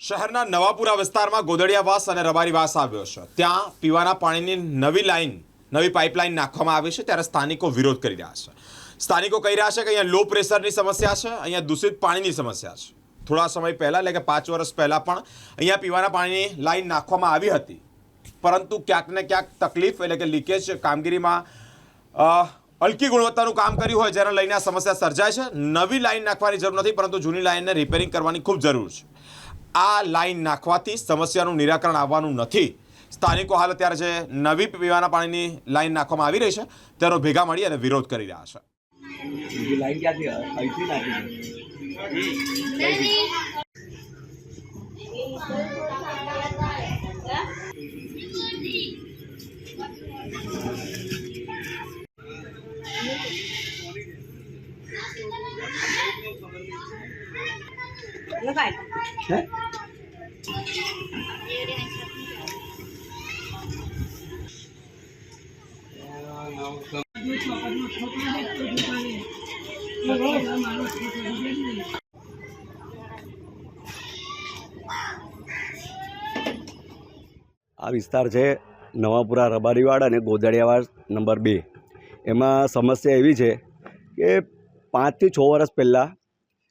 શહેરના નવાપુરા વિસ્તારમાં ગોદડિયાવાસ અને રબારીવાસ આવ્યો છે. ત્યાં પીવાના પાણીની નવી લાઈન, નવી પાઇપલાઇન નાખવામાં આવી છે ત્યારે સ્થાનિકો વિરોધ કરી રહ્યા છે. સ્થાનિકો કહી રહ્યા છે કે અહીંયા લો પ્રેશરની સમસ્યા છે, અહીંયા દૂષિત પાણીની સમસ્યા છે. થોડા સમય પહેલાં, એટલે કે પાંચ વર્ષ પહેલાં પણ અહીંયા પીવાના પાણીની લાઇન નાખવામાં આવી હતી. પરંતુ ક્યાંક ને ક્યાંક તકલીફ એટલે કે લીકેજ કામગીરીમાં હલકી ગુણવત્તાનું કામ કર્યું હોય જેને લઈને આ સમસ્યા સર્જાય છે. નવી લાઈન નાખવાની જરૂર નથી, પરંતુ જૂની લાઇનને રિપેરિંગ કરવાની ખૂબ જરૂર છે. આ લાઈન નાખવાથી સમસ્યાનું નિરાકરણ આવવાનું નથી. સ્થાનિકો હાલ અત્યારે જે નવી પીવાના પાણીની લાઈન નાખવામાં આવી રહી છે તેનો ભેગા મળી અને વિરોધ કરી રહ્યા છે. લગાય આ વિસ્તાર છે નવાપુરા રબારીવાડ અને ગોદડિયાવાડ નંબર બે. એમાં સમસ્યા એવી છે કે પાંચથી છ વર્ષ પહેલાં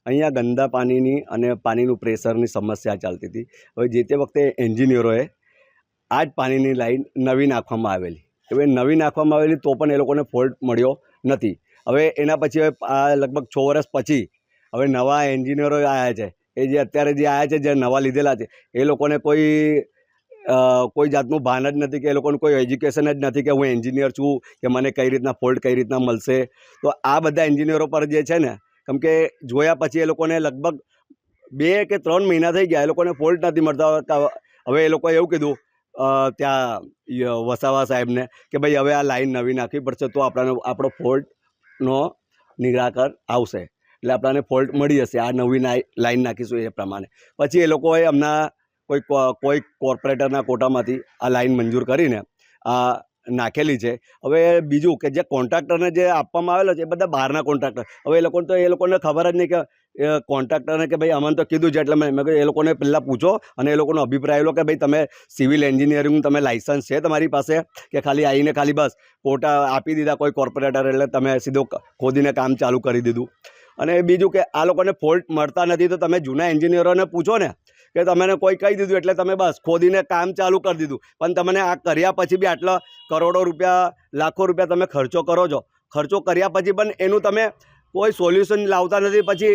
અહીંયા ગંદા પાણીની અને પાણીનું પ્રેશરની સમસ્યા ચાલતી હતી. હવે જે તે વખતે એન્જિનિયરોએ આ જ પાણીની લાઈન નવી નાખવામાં આવેલી. હવે નવી નાખવામાં આવેલી તો પણ એ લોકોને ફોલ્ટ મળ્યો નથી. હવે એના પછી હવે આ લગભગ છ વર્ષ પછી હવે નવા એન્જિનિયરો આવ્યા છે. એ જે અત્યારે જે આવ્યા છે, જે નવા લીધેલા છે, એ લોકોને કોઈ કોઈ જાતનું ભાન જ નથી કે એ લોકોનું કોઈ એજ્યુકેશન જ નથી કે હું એન્જિનિયર છું કે મને કઈ રીતના ફોલ્ટ કઈ રીતના મળશે. તો આ બધા એન્જિનિયરો પર જે છે ને, કેમ કે જોયા પછી એ લોકોને લગભગ બે કે ત્રણ મહિના થઈ ગયા, એ લોકોને ફોલ્ટ નથી મળતા. હવે એ લોકોએ એવું કીધું ત્યાં વસાવા સાહેબને કે ભાઈ હવે આ લાઈન નવી નાખવી પડશે તો આપણાને, આપણો ફોલ્ટનો નિરાકર આવશે. એટલે આપણાને ફોલ્ટ મળી જશે. આ નવી લાઈન નાખીશું એ પ્રમાણે. પછી એ લોકોએ હમણાં કોઈ કોઈ કોર્પોરેટરના કોટામાંથી આ લાઈન મંજૂર કરીને આ નાખેલી છે. હવે બીજું કે જે કોન્ટ્રાક્ટરને જે આપવામાં આવેલો છે, એ બધા બહારના કોન્ટ્રાક્ટર હવે એ લોકોને તો એ લોકોને ખબર જ નહીં કે એ કોન્ટ્રાક્ટરને કે ભાઈ અમને તો કીધું છે, એટલે મેં મેં એ લોકોને પહેલાં પૂછો અને એ લોકોનો અભિપ્રાય લો કે ભાઈ તમે સિવિલ એન્જિનિયરિંગ તમે લાઇસન્સ છે તમારી પાસે કે ખાલી આવીને ખાલી બસ કોટા આપી દીધા કોઈ કોર્પોરેટર એટલે તમે સીધો ખોદીને કામ ચાલુ કરી દીધું. અને બીજું કે આ લોકોને ફોલ્ટ મળતા નથી તો તમે જૂના એન્જિનિયરોને પૂછો ને કે તમને કોઈ કહી દીધું એટલે તમે બસ ખોદીને કામ ચાલુ કરી દીધું. પણ તમને આ કર્યા પછી બી આટલા કરોડો રૂપિયા, લાખો રૂપિયા તમે ખર્ચો કરો છો. ખર્ચો કર્યા પછી પણ એનું તમે કોઈ સોલ્યુશન લાવતા નથી. પછી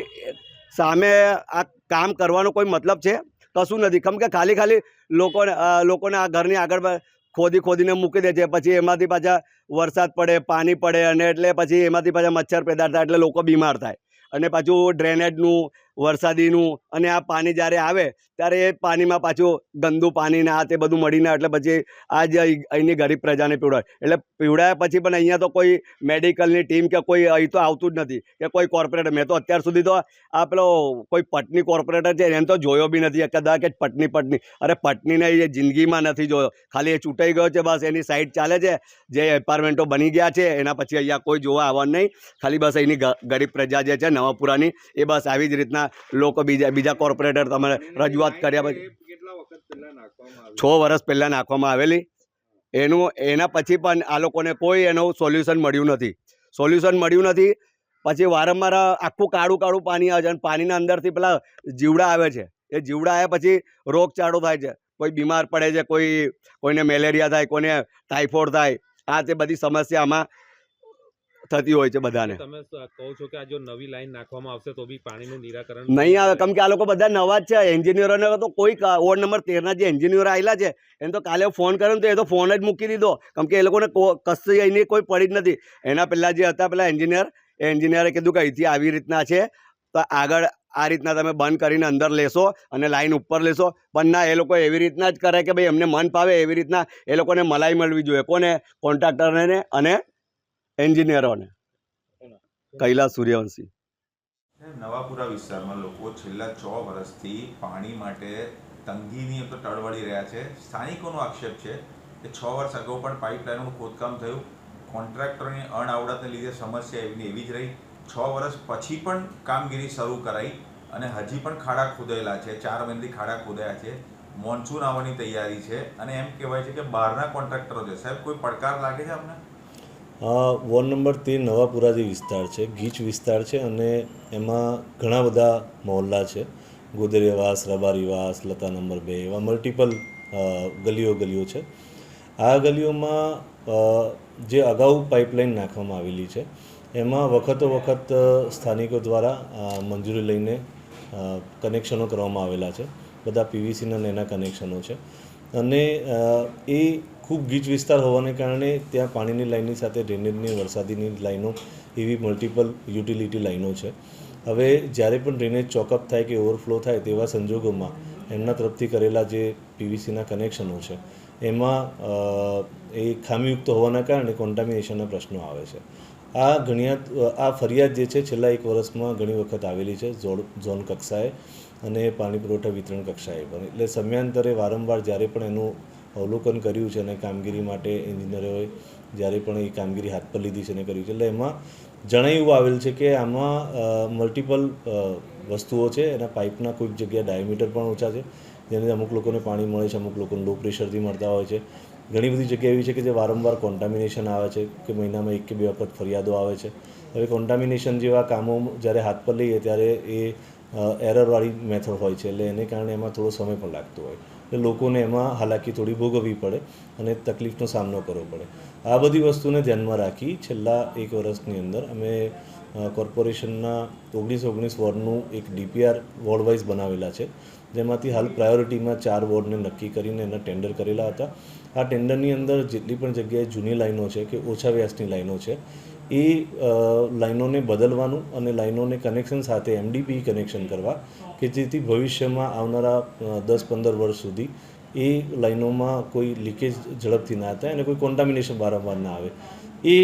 સામે આ કામ કરવાનો કોઈ મતલબ છે? કશું નથી. કેમ કે ખાલી ખાલી લોકોને લોકોને આ ઘરની આગળ ખોદી ખોદીને મૂકી દે છે. પછી એમાંથી પાછા વરસાદ પડે, પાણી પડે અને એટલે પછી એમાંથી પાછા મચ્છર પેદા થાય એટલે લોકો બીમાર થાય. અને પાછું ડ્રેનેજનું વરસાદીનું અને આ પાણી જ્યારે આવે, ત્યારે એ પાણીમાં પાછું ગંદુ પાણી ને આ તે બધું મળીને એટલે પછી આ જે અહીં- અહીંની ગરીબ પ્રજાને પીવડાય એટલે પીવડાયા પછી પણ અહીંયા તો કોઈ મેડિકલની ટીમ કે કોઈ અહીં તો આવતું જ નથી, કે કોઈ કોર્પોરેટર. મેં તો અત્યાર સુધી તો આ પેલો કોઈ પટની કોર્પોરેટર છે, એને તો જોયો બી નથી, કદાચ કે પટની પટની અરે પટનીને એ જિંદગીમાં નથી જોયો. ખાલી એ ચૂંટાઈ ગયો છે, બસ એની સાઈડ ચાલે છે, જે એપાર્ટમેન્ટો બની ગયા છે, એના પછી અહીંયા કોઈ જોવા આવવાનું નહીં. ખાલી બસ અહીંની ગરીબ પ્રજા જે છે, નવાપુરાની, એ બસ આવી જ રીતના લોકો બીજા બીજા કોર્પોરેટર તમે રજૂઆત કર્યા પછી છ વર્ષ પહેલાં નાખવામાં આવેલી. એનું એના પછી પણ આ લોકોને કોઈ એનું સોલ્યુશન મળ્યું નથી. સોલ્યુશન મળ્યું નથી. પછી વારંવાર આખું કાળું કાળું પાણી આવે છે અને પાણીના અંદરથી પેલા જીવડા આવે છે. એ જીવડા આવ્યા પછી રોગચાળો થાય છે. કોઈ બીમાર પડે છે કોઈ કોઈને મેલેરિયા થાય કોઈને ટાઇફોઇડ થાય. આ તે બધી સમસ્યા આમાં થતી હોય છે બધાને. તમે કહો છો કે આ જો નવી લાઈન નાખવામાં આવશે તો બી પાણીનું નિરાકરણ નહીં આવે કેમ કે આ લોકો બધા નવા જ છે એન્જિનિયરોને તો કોઈ વોર્ડ નંબર તેરના જે એન્જિનિયરો આવેલા છે એને તો કાલે ફોન કર્યો તો એ તો ફોન જ મૂકી દીધો. કેમ કે એ લોકોને કશું એની કોઈ પડી જ નથી. એના પહેલાં જે હતા પેલા એન્જિનિયર એ એન્જિનિયરે કીધું કે અહીંથી આવી રીતના છે તો આગળ આ રીતના તમે બંધ કરીને અંદર લેશો અને લાઈન ઉપર લેશો. પણ ના એ લોકો એવી રીતના જ કરે કે ભાઈ એમને મન પાવે એવી રીતના એ લોકોને મલાઈ મળવી જોઈએ. કોને? કોન્ટ્રાક્ટરને અને એન્જિનિયરોને. કૈલાસ સૂર્યવંશી. નવાપુરા વિસ્તારમાં લોકો છેલ્લા છ વર્ષથી પાણી માટે તંગીની તો ટળવળી રહ્યા છે. સ્થાનિકોનો આક્ષેપ છે કે છ વર્ષ અગાઉ પણ પાઇપલાઇનનું ખોદકામ થયું. કોન્ટ્રાક્ટરની અણઆવડતને લીધે સમસ્યા એવી એવી જ રહી. છ વર્ષ પછી પણ કામગીરી શરૂ કરાઈ અને હજી પણ ખાડા ખોદાયેલા છે. ચાર મહિનાથી ખાડા ખોદાયા છે. મોન્સૂન આવવાની તૈયારી છે અને એમ કહેવાય છે કે બહારના કોન્ટ્રાક્ટરો છે. સાહેબ કોઈ પડકાર લાગે છે આપને? વોર્ડ નંબર તેર નવાપુરા જે વિસ્તાર છે, ગીચ વિસ્તાર છે અને એમાં ઘણા બધા મહોલ્લા છે. ગોદરિયાવાસ રબારીવાસ, લતા નંબર બે એવા મલ્ટિપલ ગલીઓ ગલીઓ છે. આ ગલીઓમાં જે અગાઉ પાઇપલાઇન નાખવામાં આવેલી છે, એમાં વખતો વખત સ્થાનિકો દ્વારા મંજૂરી લઈને કનેક્શનો કરવામાં આવેલા છે. બધા પીવીસીના એના કનેક્શનો છે. અને એ ખૂબ ગીચ વિસ્તાર હોવાને કારણે ત્યાં પાણીની લાઇનની સાથે ડ્રેનેજની, વરસાદીની લાઈનો એવી મલ્ટિપલ યુટિલિટી લાઈનો છે. હવે જ્યારે પણ ડ્રેનેજ ચોકઅપ થાય કે ઓવરફ્લો થાય તેવા સંજોગોમાં એમના તરફથી કરેલા જે પીવીસીના કનેક્શનો છે, એમાં એ ખામીયુક્ત હોવાના કારણે કોન્ટામિનેશનના પ્રશ્નો આવે છે. આ ઘણીયાત આ ફરિયાદ જે છે છેલ્લા એક વર્ષમાં ઘણી વખત આવેલી છે ઝોન કક્ષાએ અને પાણી પુરવઠા વિતરણ કક્ષાએ પણ. એટલે સમયાંતરે વારંવાર જ્યારે પણ એનું અવલોકન કર્યું છે અને કામગીરી માટે એન્જિનિયરોએ જ્યારે પણ એ કામગીરી હાથ પર લીધી છે અને કર્યું છે. એટલે એમાં જણાઈ એવું આવેલ છે કે આમાં મલ્ટિપલ વસ્તુઓ છે. એના પાઇપના કોઈક જગ્યાએ ડાયામીટર પણ ઓછા છે જેને અમુક લોકોને પાણી મળે છે, અમુક લોકોને લો પ્રેશરથી મળતા હોય છે. ઘણી બધી જગ્યા એવી છે કે જે વારંવાર કોન્ટામિનેશન આવે છે, કે મહિનામાં એક કે બે વખત ફરિયાદો આવે છે. હવે કોન્ટામિનેશન જેવા કામો જ્યારે હાથ પર લઈએ ત્યારે એ એરરવાળી મેથડ હોય છે. એટલે એને કારણે એમાં થોડો સમય પણ લાગતો હોય. એટલે લોકોને એમાં હાલાકી થોડી ભોગવવી પડે અને તકલીફનો સામનો કરવો પડે. આ બધી વસ્તુને ધ્યાનમાં રાખી છેલ્લા એક વર્ષની અંદર અમે કોર્પોરેશનના ઓગણીસ ઓગણીસ વોર્ડનું એક ડીપીઆર વોર્ડ વાઇઝ બનાવેલા છે. જેમાંથી હાલ પ્રાયોરિટીમાં ચાર વોર્ડને નક્કી કરીને એના ટેન્ડર કરેલા હતા. આ ટેન્ડરની અંદર જેટલી પણ જગ્યાએ જૂની લાઈનો છે કે ઓછા વ્યાસની લાઈનો છે એ લાઇનોને બદલવાનું અને લાઈનોને કનેક્શન સાથે એમડીપી કનેક્શન કરવા કે જેથી ભવિષ્યમાં આવનારા દસ પંદર વર્ષ સુધી એ લાઈનોમાં કોઈ લીકેજ ઝડપથી ના થાય અને કોઈ કોન્ટામિનેશન વારંવાર ના આવે. એ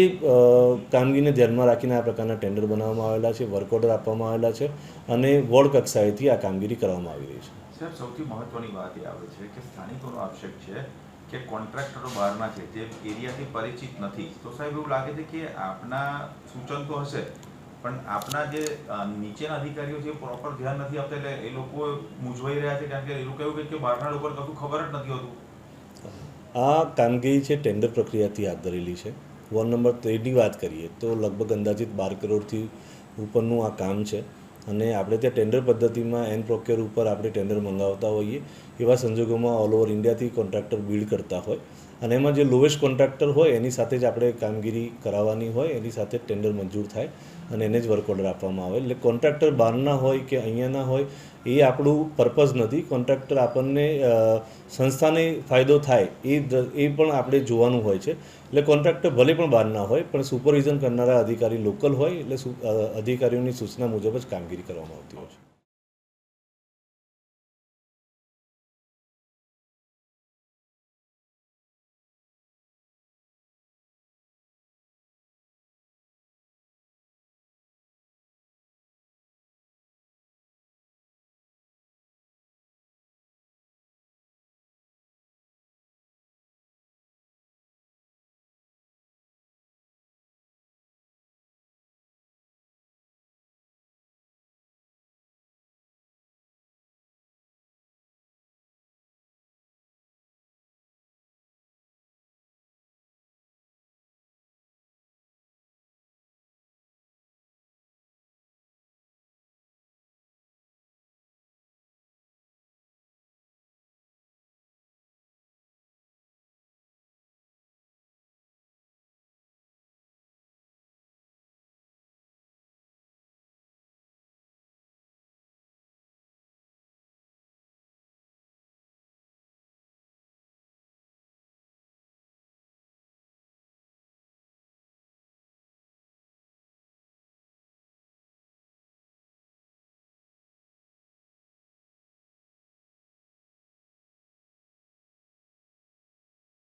કામગીરીને ધ્યાનમાં રાખીને આ પ્રકારના ટેન્ડર બનાવવામાં આવેલા છે વર્ક ઓર્ડર આપવામાં આવેલા છે અને વોર્ડ કક્ષાએથી આ કામગીરી કરવામાં આવી રહી છે. સાહેબ, સૌથી મહત્વની વાત એ આવે છે કે સ્થાનિકોનો આક્ષેપ છે કે કોન્ટ્રાક્ટરો બહારના છે, જે એરિયાથી પરિચિત નથી. તો સાહેબ એવું લાગે છે કે આપના સૂચન તો હશે, પણ આપના જે નીચેના અધિકારીઓ છે પ્રોપર ધ્યાન નથી આપતા એટલે એ લોકો મૂંઝવાઈ રહ્યા છે કારણ કે એ લોકો એવું કહે કે બહારના લોકો કશું ખબર જ નથી હોતું. આ કામગીરી છે ટેન્ડર પ્રક્રિયાથી હાથ ધરેલી છે. વોર્ડ નંબર તેરની વાત કરીએ તો લગભગ અંદાજિત બાર કરોડથી ઉપરનું આ કામ છે. અને આપણે ત્યાં ટેન્ડર પદ્ધતિમાં એન પ્રોક્યોર ઉપર આપણે ટેન્ડર મંગાવતા હોઈએ, એવા સંજોગોમાં ઓલ ઓવર ઇન્ડિયાથી કોન્ટ્રાક્ટર બિલ્ડ કરતા હોય. અને એમાં જે લોએસ્ટ કોન્ટ્રાક્ટર હોય, એની સાથે જ આપણે કામગીરી કરાવવાની હોય, એની સાથે ટેન્ડર મંજૂર થાય. અને એને જ વર્ક ઓર્ડર આપવામાં આવે. એટલે કોન્ટ્રાક્ટર બહારના હોય કે અહીંયાના હોય, એ આપણું પર્પઝ નથી. કોન્ટ્રાક્ટર આપણને સંસ્થાને ફાયદો થાય, એ એ પણ આપણે જોવાનું હોય છે. એટલે કોન્ટ્રાક્ટર ભલે પણ બહારના હોય, પણ સુપરવિઝન કરનારા અધિકારી લોકલ હોય, એટલે અધિકારીઓની સૂચના મુજબ જ કામગીરી કરવામાં આવતી હોય છે.